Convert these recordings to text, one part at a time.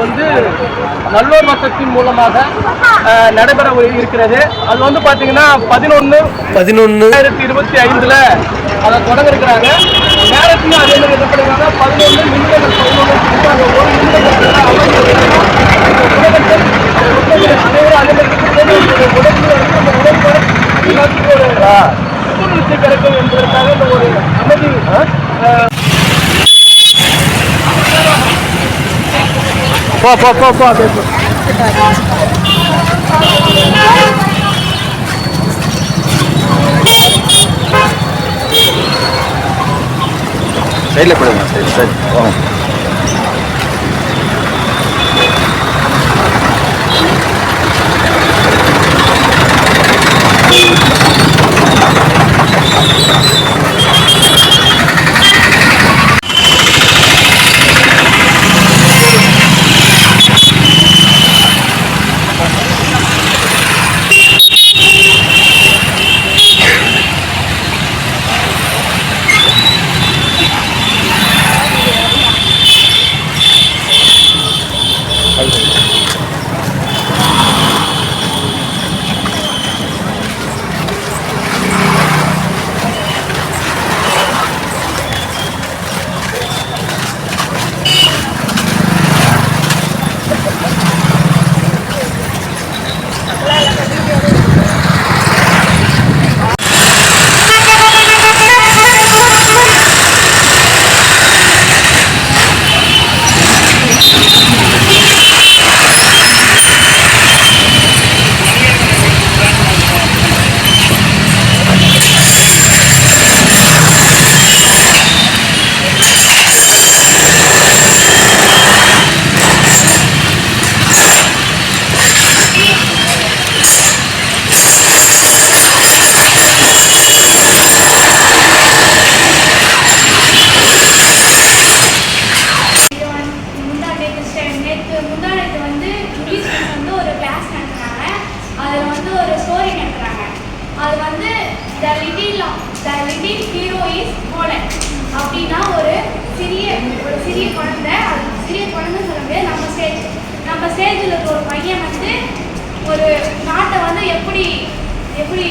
வந்து நல்லூர் வட்டத்தின் மூலமாக நடைபெற இருக்கிறது. அது வந்து பார்த்தீங்கன்னா பதினொன்று பதினொன்று ரெண்டாயிரத்தி இருபத்தி ஐந்துல அதை தொடங்க இருக்கிறாங்க நேரத்தையும் அதே மாதிரி என்ன பண்ணுறாங்க பதினொன்று நிமிடங்கள் பதினொன்று ஒரு நிமிடங்கள் போ போ போ போ அப்படியே போ. சைடில் போடுங்க சரி சரி போங்க 开始。little the little hero is மோலன் அப்படின்னா ஒரு சிறிய ஒரு சிறிய குழந்தை அது சிறிய குழந்தை சொல்ல முடியாது. நம்ம ஸ்டேஜ் நம்ம ஸ்டேஜில் இருக்க ஒரு பையன் வந்து ஒரு நாட்டை வந்து எப்படி எப்படி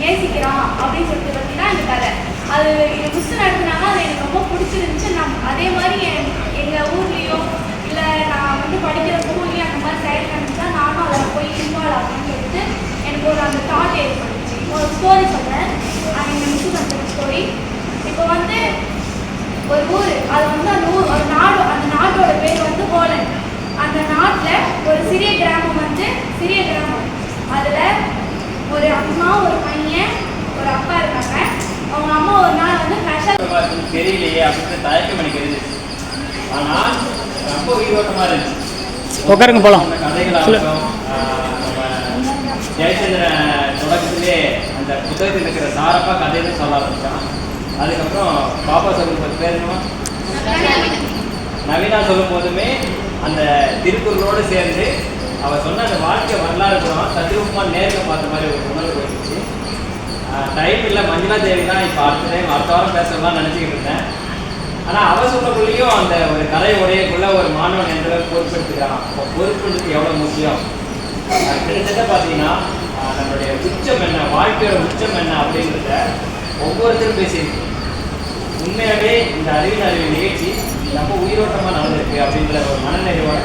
நேசிக்கிறான் அப்படின்னு சொல்லிட்டு பார்த்தீங்கன்னா இந்த கதை. அது மிஸ் நடத்துனாங்க அது எனக்கு ரொம்ப பிடிச்சிருந்துச்சு. நான் அதே மாதிரி என் எங்கள் ஊர்லேயும் இல்லை நான் வந்து படிக்கிற ஊர்லேயும் அந்த மாதிரி சைடு நடந்துச்சா நானும் அதில் போய் இன்வால்வ் அப்படின்னு சொல்லிட்டு எனக்கு ஒரு அந்த தாட் ஏற்பட்டுச்சு. ஒரு ஸ்டோரி சொல்கிறேன் அது எங்கள் மிஸ் நடத்துகிற ஸ்டோரி இப்போ வந்து ஒரு ஊர் அது வந்து அந்த ஊர் ஒரு நாடு அந்த நாட்டோட பேர் வந்து போலண்ட் அந்த நாட்டில் ஒரு சிறிய கிராமம் வந்து சிறிய கிராமம் அதில் ஒரு அம்மா ஒரு பையன் ஒரு அப்பா இருக்காங்க அவங்க அம்மா ஒரு நாள் வந்து ஸ்பெஷல் பார்த்து தெரியலையே அப்படின்னு தயக்கம் இருந்துச்சு ஆனால் ரொம்ப உயிரோட்டமாக இருந்துச்சு உட்காருங்க போலாம். அந்த கதைகளாகட்டும் ஜெயச்சந்திரன் தொடக்கத்திலே அந்த புத்தகத்தில் இருக்கிற சாரப்பா கதைன்னு சொல்ல ஆரம்பிச்சான் அதுக்கப்புறம் பாப்பா சொல்லும் போது பேர் என்னவா? நவீனா சொல்லும் போதுமே அந்த திருக்குறளோடு சேர்ந்து அவ சொன்ன அந்த வாழ்க்கை வரலாறு கூட தத்ரூபமா நேரில் பார்த்த மாதிரி ஒரு உணர்வு இருந்துச்சு டைம் இல்லை மஞ்சுளா தேவி தான் இப்போ அடுத்த டைம் அடுத்த வாரம் பேசலாம் நினச்சிக்கிட்டு இருந்தேன். ஆனால் அவ சொல்லக்குள்ளேயும் அந்த ஒரு கதை உடையக்குள்ள ஒரு மாணவன் எந்த அளவுக்கு பொறுப்பெடுத்துக்கிறான். அப்போ பொறுப்புன்றது எவ்வளோ முக்கியம்? கிட்டத்தட்ட பார்த்தீங்கன்னா நம்மளுடைய உச்சம் என்ன வாழ்க்கையோட உச்சம் என்ன அப்படின்றத ஒவ்வொருத்தரும் பேசியிருக்கு உண்மையாகவே இந்த அறிவின் அறிவு நிகழ்ச்சி நம்ம உயிரோட்டமாக நடந்திருக்கு அப்படின்ற ஒரு மனநிறைவாக